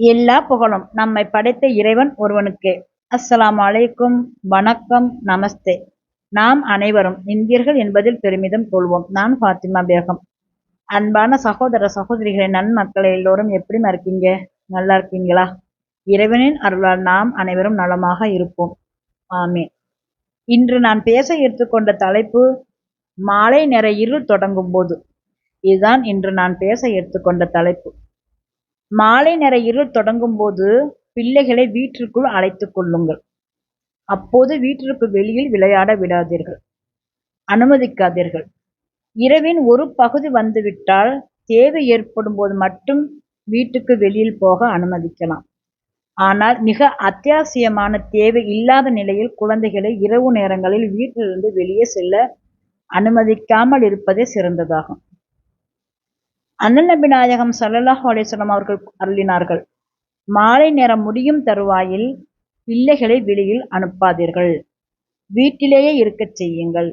எல்லா புகழும் நம்மை படைத்த இறைவன் ஒருவனுக்கே. அஸ்லாம் அலைக்கும். வணக்கம். நமஸ்தே. நாம் அனைவரும் இந்தியர்கள் என்பதில் பெருமிதம் கொள்வோம். நான் ஃபாத்திமா பேகம். அன்பான சகோதர சகோதரிகளை நன்மக்களை எல்லோரும் எப்படி இருக்கீங்க நல்லா இருக்கீங்களா? இறைவனின் அருளால் நாம் அனைவரும் நலமாக இருப்போம். ஆமே இன்று நான் பேச எடுத்துக்கொண்ட தலைப்பு மாலை நேர இருள் தொடங்கும் போது. இதுதான் இன்று நான் பேச எடுத்துக்கொண்ட தலைப்பு. மாலை நேர இருள் தொடங்கும் போது பிள்ளைகளை வீட்டிற்குள் அழைத்து கொள்ளுங்கள். அப்போது வீட்டிற்கு வெளியில் விளையாட விடாதீர்கள். அனுமதிக்காதீர்கள். இரவின் ஒரு பகுதி வந்துவிட்டால் தேவை ஏற்படும் போது மட்டும் வீட்டுக்கு வெளியில் போக அனுமதிக்கலாம். ஆனால் மிக அத்தியாவசியமான தேவை இல்லாத நிலையில் குழந்தைகளை இரவு நேரங்களில் வீட்டிலிருந்து வெளியே செல்ல அனுமதிக்காமல் இருப்பதே சிறந்ததாகும். அண்ணல் நபி நாயகம் சல்லல்லாஹ் அலிஸ்லாம் அவர்கள் அருளினார்கள். மாலை நேரம் முடியும் தருவாயில் பிள்ளைகளை வெளியில் அனுப்பாதீர்கள். வீட்டிலேயே இருக்கச் செய்யுங்கள்.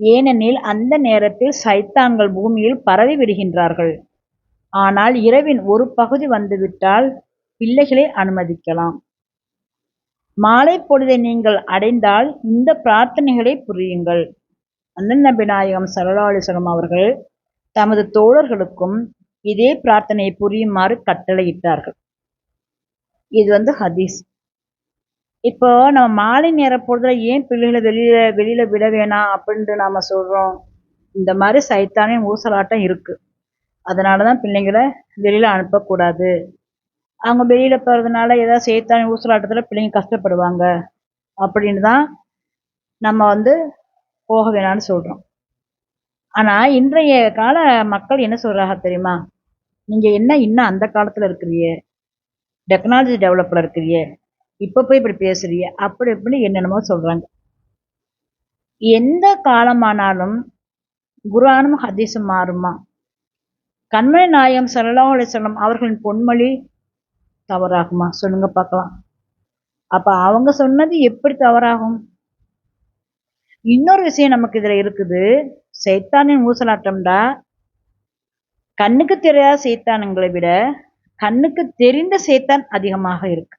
ஏனெனில் அந்த நேரத்தில் சைத்தான்கள் பூமியில் பரவி விடுகின்றார்கள். ஆனால் இரவின் ஒரு பகுதி வந்துவிட்டால் பிள்ளைகளை அனுமதிக்கலாம். மாலை பொழுதை நீங்கள் அடைந்தால் இந்த பிரார்த்தனைகளை புரியுங்கள். அண்ணன் நபிநாயகம் நாயகம் அவர்கள் தமது தோழர்களுக்கும் இதே பிரார்த்தனையை புரியுமாறு கட்டளையிட்டார்கள். இது வந்து ஹதீஸ். இப்போ நம்ம மாலை நேர பொழுதுல ஏன் பிள்ளைகளை வெளியில வெளியில விட வேணாம் அப்படின்ட்டு நாம சொல்றோம்? இந்த மாதிரி சைத்தானின் ஊசலாட்டம் இருக்கு. அதனாலதான் பிள்ளைங்களை வெளியில அனுப்பக்கூடாது. அவங்க வெளியில போறதுனால ஏதாவது சைத்தானே ஊசலாட்டத்துல பிள்ளைங்க கஷ்டப்படுவாங்க. அப்படின்னு தான் நம்ம வந்து போக வேணாம்னு சொல்றோம். ஆனா இன்றைய கால மக்கள் என்ன சொல்றாங்க தெரியுமா? நீங்க என்ன இன்னும் அந்த காலத்துல இருக்கிறிய டெக்னாலஜி டெவலப்ல இருக்கிறிய இப்ப போய் இப்படி பேசுறிய அப்படி இப்படி என்னென்னமோ சொல்றாங்க. எந்த காலமானாலும் குரானும் ஹதீஸும் மாறுமா? கண்மணி நாயம் சல்லா அலிசல்லம் அவர்களின் பொன்மொழி தவறாகுமா? சொல்லுங்க பார்க்கலாம். அப்ப அவங்க சொன்னது எப்படி தவறாகும்? இன்னொரு விஷயம் நமக்கு இதுல இருக்குது. சைத்தானின் ஊசலாட்டம்டா. கண்ணுக்கு தெரியாத சைத்தானுங்களை விட கண்ணுக்கு தெரிந்த சைத்தான் அதிகமாக இருக்கு.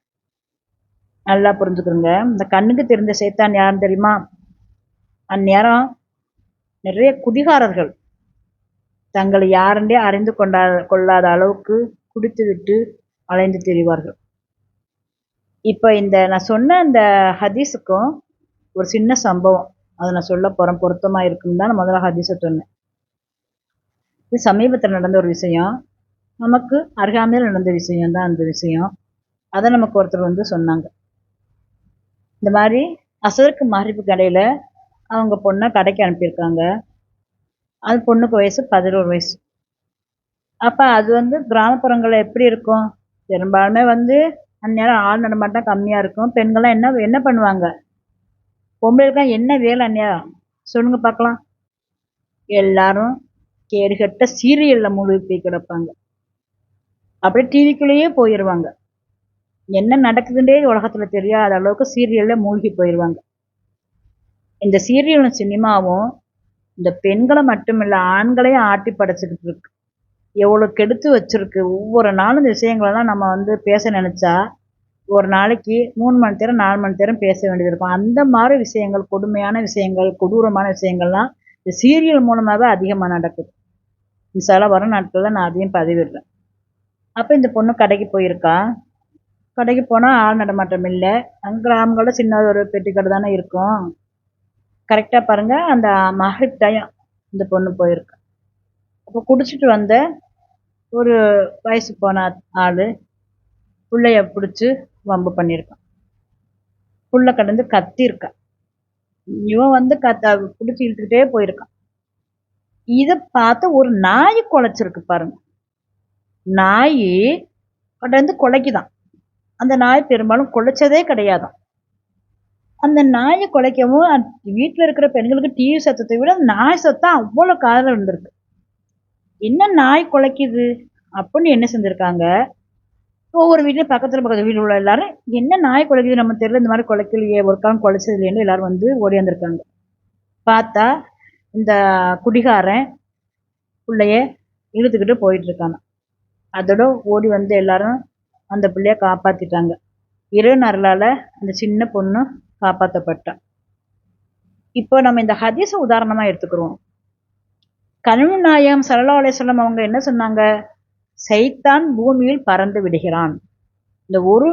நல்லா புரிஞ்சுக்கிறோங்க இந்த கண்ணுக்கு தெரிந்த சைத்தான் யாருன்னு தெரியுமா? அந்நேரம் நிறைய குடிகாரர்கள் தங்களை யாருண்டே அறிந்து கொண்டா கொள்ளாத அளவுக்கு குடித்து விட்டு அலைந்து தெரிவார்கள். இப்போ இந்த நான் சொன்ன அந்த ஹதீஸுக்கும் ஒரு சின்ன சம்பவம். அதை நான் சொல்ல போகிறேன் பொருத்தமாக இருக்கும் தான் நான் முதல்ல ஹதீஸை சொன்னேன். இது சமீபத்தில் நடந்த ஒரு விஷயம். நமக்கு அருகாமையில் நடந்த விஷயம் தான் அந்த விஷயம். அதை நமக்கு ஒருத்தர் வந்து சொன்னாங்க. இந்த மாதிரி அசருக்கு மாரிப்பு கடையில் அவங்க பொண்ணை கடைக்கு அனுப்பியிருக்காங்க. அது பொண்ணுக்கு வயசு பதினோரு வயசு. அப்போ அது வந்து கிராமப்புறங்களில் எப்படி இருக்கும்? பெரும்பாலுமே வந்து அந்நேரம் ஆள் நடமாட்டம் கம்மியாக இருக்கும். பெண்கள்லாம் என்ன என்ன பண்ணுவாங்க? பொம்பளைக்கெல்லாம் என்ன வேலை அண்ணியா? சொல்லுங்க பார்க்கலாம். எல்லாரும் கேடுகட்ட சீரியலில் மூழ்கி போய் கிடப்பாங்க. அப்படியே டிவிக்குள்ளேயே போயிடுவாங்க என்ன நடக்குதுன்றே உலகத்தில் தெரியாத அளவுக்கு சீரியலில் மூழ்கி போயிடுவாங்க இந்த சீரியலும் சினிமாவும் இந்த பெண்களை மட்டுமில்லை ஆண்களையும் ஆட்டி படைச்சிக்கிட்டு இருக்கு. எவ்வளோ கெடுத்து வச்சிருக்கு. ஒவ்வொரு நாளும் இந்த விஷயங்களெல்லாம் நம்ம வந்து பேச நினச்சா ஒரு நாளைக்கு மூணு மணி நேரம் நாலு மணி நேரம் பேச வேண்டியது இருக்கும். அந்த மாதிரி விஷயங்கள் கொடுமையான விஷயங்கள் கொடூரமான விஷயங்கள்லாம் இந்த சீரியல் மூலமாகவே அதிகமாக நடக்குது. சில வர நாட்களில் நான் அதையும் பதிவிடுறேன். அப்போ இந்த பொண்ணு கடைக்கு போயிருக்கா? கடைக்கு போனால் ஆள் நடமாட்டம் இல்லை. அங்கே கிராமங்களில் சின்ன ஒரு பெட்டி கடை தானே இருக்கும். கரெக்டாக பாருங்கள் அந்த மகளிர் டயம் இந்த பொண்ணு போயிருக்கா. அப்போ குடிச்சிட்டு வந்த ஒரு வயசு போன ஆள் பிள்ளைய பிடிச்சி வம்பு பண்ணியிருக்கான் புள்ள கடந்து கத்திருக்கான் இவன் வந்து கத்த பிடிச்சி இழுத்துக்கிட்டே போயிருக்கான். இதை பார்த்து ஒரு நாய் குலைச்சிருக்கு பாருங்க. நாய் கடந்து குலைக்குதான். அந்த நாய் பெரும்பாலும் குலைச்சதே கிடையாதான். அந்த நாயை குலைக்கவும் வீட்டில் இருக்கிற பெண்களுக்கு டிவி சத்தத்தை விட நாய் சத்தம் அவ்வளோ காதல் இருந்திருக்கு. என்ன நாய் குலைக்குது? அப்படின்னு என்ன செஞ்சுருக்காங்க? ஒவ்வொரு வீட்லையும் பக்கத்தில் பக்கத்து வீட்டில் உள்ள எல்லாரும் என்ன நாய் குலைக்குது நம்ம தெரியல இந்த மாதிரி குலைக்கலையே ஒரு காலம் குலைச்சதுலேன்னு எல்லாரும் வந்து ஓடியாந்துருக்காங்க. பார்த்தா இந்த குடிகாரன் பிள்ளைய இழுத்துக்கிட்டு போயிட்டுருக்காங்க. அதோட ஓடி வந்து எல்லாரும் அந்த பிள்ளைய காப்பாத்திட்டாங்க. இரவு அருளால அந்த சின்ன பொண்ணு காப்பாற்றப்பட்டான் இப்போ நம்ம இந்த ஹதீஸை உதாரணமா எடுத்துக்கிறோம். கல்வி நாயம் சல்லா அலிஸ்லாம் அவங்க என்ன சொன்னாங்க? சைத்தான் பூமியில் பறந்து விடுகிறான். இந்த ஒரு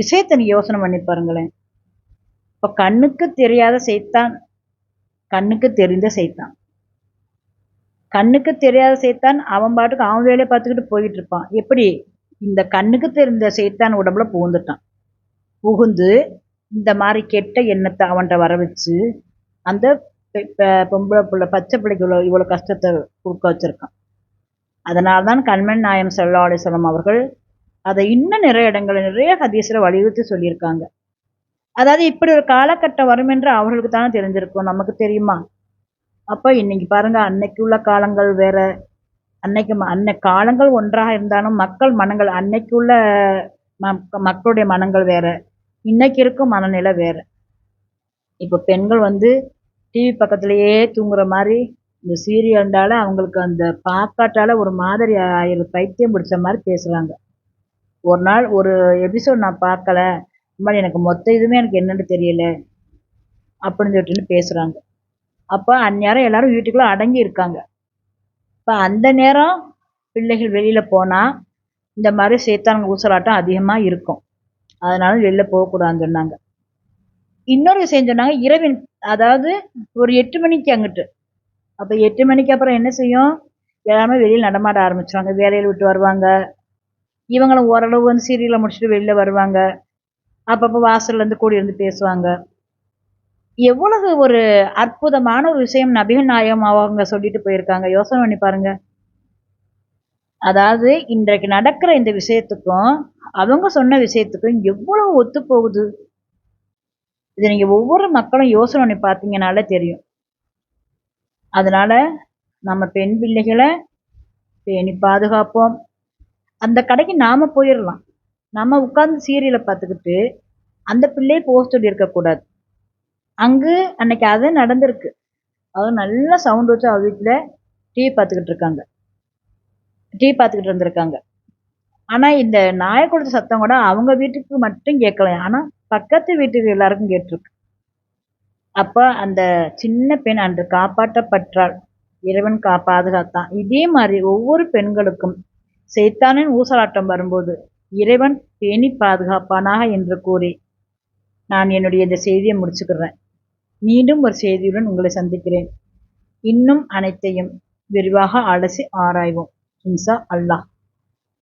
விஷயத்தை நீ யோசனை பண்ணி பாருங்களேன். இப்போ கண்ணுக்கு தெரியாத சைத்தான் கண்ணுக்கு தெரிந்த சைத்தான். கண்ணுக்கு தெரியாத சைத்தான் அவன் பாட்டுக்கு அவன் வேலையை பார்த்துக்கிட்டு போயிட்டு இருப்பான். எப்படி? இந்த கண்ணுக்கு தெரிந்த சைத்தான் உடம்புல புகுந்துட்டான். புகுந்து இந்த மாதிரி கெட்ட எண்ணத்தை அவன்கிட்ட வர வச்சு அந்த பொம்பளை பிள்ளை பச்சை பிள்ளைக்கு இவ்வளோ இவ்வளோ கஷ்டத்தை கொடுக்க வச்சுருக்கான். அதனால் தான் கண்மன் நாயம் சல்லா அலிஸ்லாம் அவர்கள் அதை இன்னும் நிறைய இடங்களில் நிறைய ஹதீஸில் வலியுறுத்தி சொல்லியிருக்காங்க. அதாவது இப்படி ஒரு காலகட்டம் வரும் என்று அவர்களுக்கு தானே தெரிஞ்சிருக்கும். நமக்கு தெரியுமா? அப்போ இன்னைக்கு பாருங்க அன்னைக்கு உள்ள காலங்கள் வேற. அன்னைக்கு அன்னை காலங்கள் ஒன்றாக இருந்தாலும் மக்கள் மனங்கள் அன்னைக்கு உள்ள மக்களுடைய மனங்கள் வேற. இன்னைக்கு இருக்கும் மனநிலை வேற. இப்போ பெண்கள் வந்து டிவி பக்கத்துலேயே தூங்குற மாதிரி இந்த சீரியல்ண்டால அவங்களுக்கு அந்த பாக்காட்டால ஒரு மாதிரி ஆயிரம் பைத்தியம் பிடிச்ச மாதிரி பேசுகிறாங்க ஒரு நாள் ஒரு எபிசோட் நான் பார்க்கல. இந்த மாதிரி எனக்கு மொத்த இதுவுமே எனக்கு என்னென்னு தெரியல அப்படின்னு சொல்லிட்டு பேசுகிறாங்க அப்போ அந்நேரம் எல்லாரும் வீட்டுக்குள்ளே அடங்கி இருக்காங்க. இப்போ அந்த நேரம் பிள்ளைகள் வெளியில் போனால் இந்த மாதிரி சேத்தான ஊசலாட்டம் அதிகமாக இருக்கும். அதனால வெளியில் போகக்கூடாதுன்னு சொன்னாங்க. இன்னொரு விஷயம் சொன்னாங்க இரவின் அதாவது ஒரு எட்டு மணிக்கு அங்கிட்டு அப்போ எட்டு மணிக்கு அப்புறம் என்ன செய்யும்? எல்லாமே வெளியில் நடமாட ஆரம்பிச்சிருவாங்க. வேலையில் விட்டு வருவாங்க. இவங்களும் ஓரளவு வந்து சீரியலை முடிச்சுட்டு வெளியில் வருவாங்க. அப்பப்போ வாசல்லேருந்து கூடி இருந்து பேசுவாங்க. எவ்வளவு ஒரு அற்புதமான ஒரு விஷயம் நபிகள் நாயகம் அவங்க சொல்லிட்டு போயிருக்காங்க. யோசனை பண்ணி பாருங்க. அதாவது இன்றைக்கு நடக்கிற இந்த விஷயத்துக்கும் அவங்க சொன்ன விஷயத்துக்கும் எவ்வளவு ஒத்து போகுது இதை நீங்கள் ஒவ்வொரு மக்களும் யோசனை பண்ணி பார்த்தீங்கனாலே தெரியும். அதனால் நம்ம பெண் பிள்ளைகளை பேணி பாதுகாப்போம். அந்த கடைக்கு நாம் போயிடலாம் நம்ம உட்காந்து சீரியலை பார்த்துக்கிட்டு அந்த பிள்ளையை போக சொல்லி இருக்கக்கூடாது அங்கு அன்னைக்கு அது நடந்திருக்கு. அது நல்லா சவுண்ட் வச்சு அவள் வீட்டில் டிவி பார்த்துக்கிட்டு இருக்காங்க. டிவி பார்த்துக்கிட்டு இருந்திருக்காங்க. ஆனால் இந்த நாயை கொடுத்த சத்தம் கூட அவங்க வீட்டுக்கு மட்டும் கேட்கல. ஆனால் பக்கத்து வீட்டுக்கு எல்லாருக்கும் கேட்டிருக்கு. அப்போ அந்த சின்ன பெண் அன்று காப்பாற்றப்பட்டாள் இறைவன் கா பாதுகாத்தான். இதே மாதிரி ஒவ்வொரு பெண்களுக்கும் சைத்தானின் ஊசலாட்டம் வரும்போது இறைவன் பேணி பாதுகாப்பானாக என்று கூறி நான் என்னுடைய இந்த செய்தியை முடிச்சுக்கிறேன். மீண்டும் ஒரு செய்தியுடன் உங்களை சந்திக்கிறேன். இன்னும் அனைத்தையும் விரிவாக அலசி ஆராய்வோம். இன்சா அல்லாஹ்.